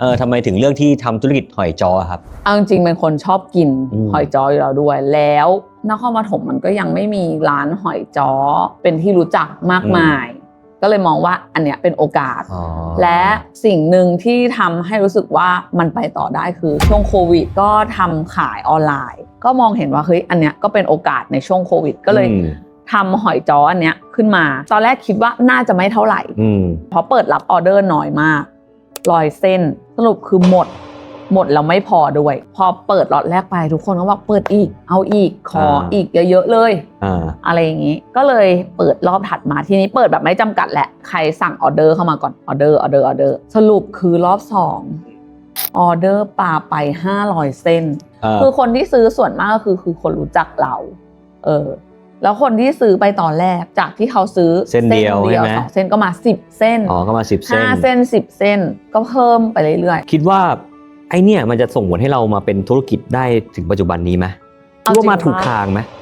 เออทำไมถึงเลือกที่ทำธุรกิจหอยจอครับ เอาจริงๆเป็นคนชอบกินอืม หอยจ้ออยู่แล้วด้วย แล้วนครปฐมมันก็ยังไม่มีร้านหอยจ้อเป็นที่รู้จักมากมาย ก็เลยมองว่าอันเนี้ยเป็นโอกาส อ๋อและสิ่งหนึ่งที่ทำให้รู้สึกว่ามันไปต่อได้คือช่วงโควิดก็ทำขายออนไลน์ ก็มองเห็นว่าเฮ้ยอันเนี้ยก็เป็นโอกาสในช่วงโควิด ก็เลยอืมทำหอยจ้ออันเนี้ยขึ้นมา ตอนแรกคิดว่าน่าจะไม่เท่าไหร่ อืมเพราะเปิดรับออเดอร์น้อยมาก รอยเส้น สรุปคือหมด หมดแล้วไม่พอด้วย พอเปิดล็อตแรกไปทุกคนก็บอกเปิดอีก เอาอีกขออีกเยอะๆเลยอ่าอะไรอย่างนี้ ก็เลยเปิดรอบถัดมาทีนี้เปิดแบบไม่จำกัดแหละใครสั่งออเดอร์เข้ามาก่อนออเดอร์ออเดอร์ออเดอร์สรุปคือรอบสองออเดอร์ปาไป500เส้นอ่าคือคนที่ซื้อส่วนมากก็คือคือคนรู้จักเรา เออ แล้วคนที่ซื้อไปตอนแรกจากที่เขาซื้อเส้นเดียวใช่ไหมสองเส้นก็มาสิบเส้นอ๋อก็มาสิบเส้นห้าเส้นสิบเส้นก็เพิ่มไปเรื่อยคิดว่าไอเนี่ยมันจะส่งผลให้เรามาเป็นธุรกิจได้ถึงปัจจุบันนี้ไหมเอาคิดว่าจริงมาถูกว่าทางไหมๆ